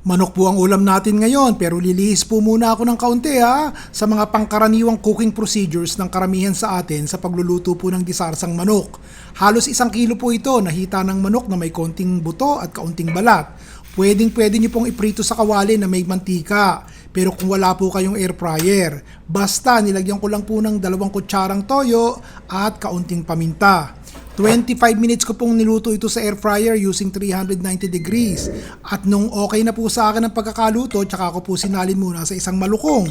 Manok po ang ulam natin ngayon pero lilihis po muna ako ng kaunti ha sa mga pangkaraniwang cooking procedures ng karamihan sa atin sa pagluluto po ng disarsang manok. Halos isang kilo po ito nahita ng manok na may konting buto at kaunting balat. Pwedeng pwede nyo pong iprito sa kawali na may mantika. Pero kung wala po kayong air fryer, basta nilagyan ko lang po ng dalawang kutsarang toyo at kaunting paminta. 25 minutes ko pong niluto ito sa air fryer using 390 degrees. At nung okay na po sa akin ang pagkakaluto, tsaka ko po sinalin muna sa isang malukong.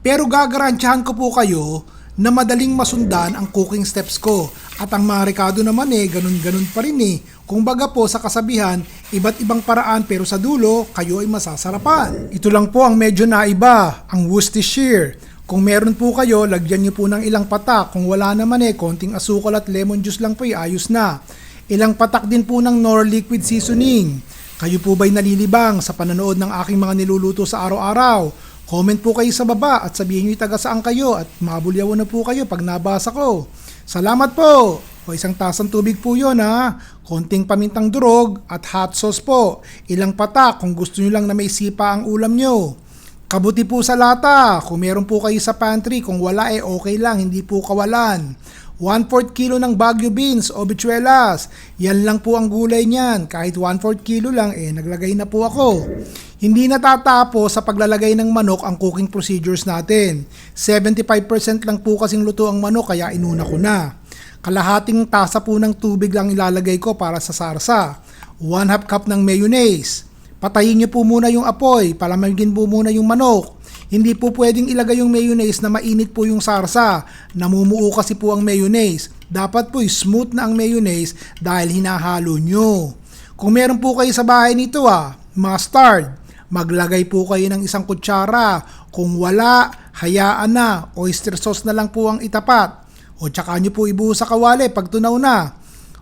Pero gagarantyahan ko po kayo na madaling masundan ang cooking steps ko. At ang mga rekado naman eh, ganun-ganun pa rin eh. Kung baga po sa kasabihan, iba't ibang paraan pero sa dulo, kayo ay masasarapan. Ito lang po ang medyo naiba, ang Worcestershire. Kung meron po kayo, lagyan niyo po ng ilang patak. Kung wala naman eh, konting asukal at lemon juice lang po eh, ayos na. Ilang patak din po ng Nor Liquid Seasoning. Kayo po ba'y nalilibang sa pananood ng aking mga niluluto sa araw-araw? Comment po kayo sa baba at sabihin niyo taga saan kayo at mabulyawan na po kayo pag nabasa ko. Salamat po! O isang tasang tubig po yon ha. Konting pamintang durog at hot sauce po. Ilang patak kung gusto niyo lang na may sipa ang ulam niyo. Kabuti po sa lata. Kung meron po kayo sa pantry, kung wala eh okay lang, hindi po kawalan. 1/4 kilo ng Baguio beans o bichuelas. Yan lang po ang gulay niyan. Kahit 1/4 kilo lang eh naglagay na po ako. Hindi natatapos sa paglalagay ng manok ang cooking procedures natin. 75% lang po kasing luto ang manok kaya inuna ko na. Kalahating tasa po ng tubig lang ilalagay ko para sa sarsa. 1 half cup ng mayonnaise. Patayin niyo po muna yung apoy, palamigin po muna yung manok. Hindi po pwedeng ilagay yung mayonnaise na mainit po yung sarsa. Namumuo kasi po ang mayonnaise. Dapat po smooth na ang mayonnaise dahil hinahalo nyo. Kung meron po kayo sa bahay nito ah, mustard, maglagay po kayo ng isang kutsara. Kung wala, hayaan na. Oyster sauce na lang po ang itapat. O tsaka nyo po ibuhos sa kawali pag tunaw na.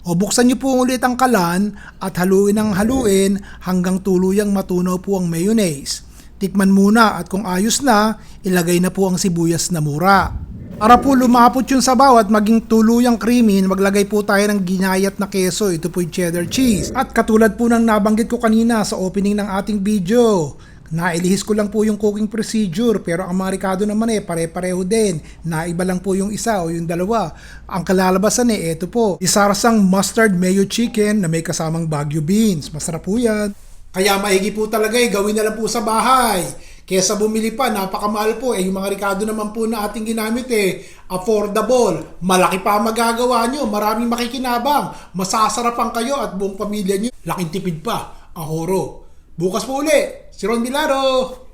O buksan niyo po ulit ang kalan at haluin ang haluin hanggang tuluyang matunaw po ang mayonnaise. Tikman muna at kung ayos na, ilagay na po ang sibuyas na mura. Para po lumapot yung sabaw at maging tuluyang creamy, maglagay po tayo ng ginayat na keso. Ito po yung cheddar cheese. At katulad po ng nabanggit ko kanina sa opening ng ating video, Nailihis ko lang po yung cooking procedure pero ang mga Ricardo naman eh pare-pareho din. Naiba lang po yung isa o yung dalawa. Ang kalalabasan eh ito po. Isarsang mustard mayo chicken na may kasamang Baguio beans. Masarap po yan. Kaya maigi po talaga eh gawin na lang po sa bahay. Kesa bumili pa, napakamahal po. Eh, yung mga Ricardo naman po na ating ginamit eh, affordable. Malaki pa magagawa nyo. Maraming makikinabang. Masasarapan kayo at buong pamilya nyo. Laking tipid pa. Ahoro. Bukas po uli. Si Ron Milaro.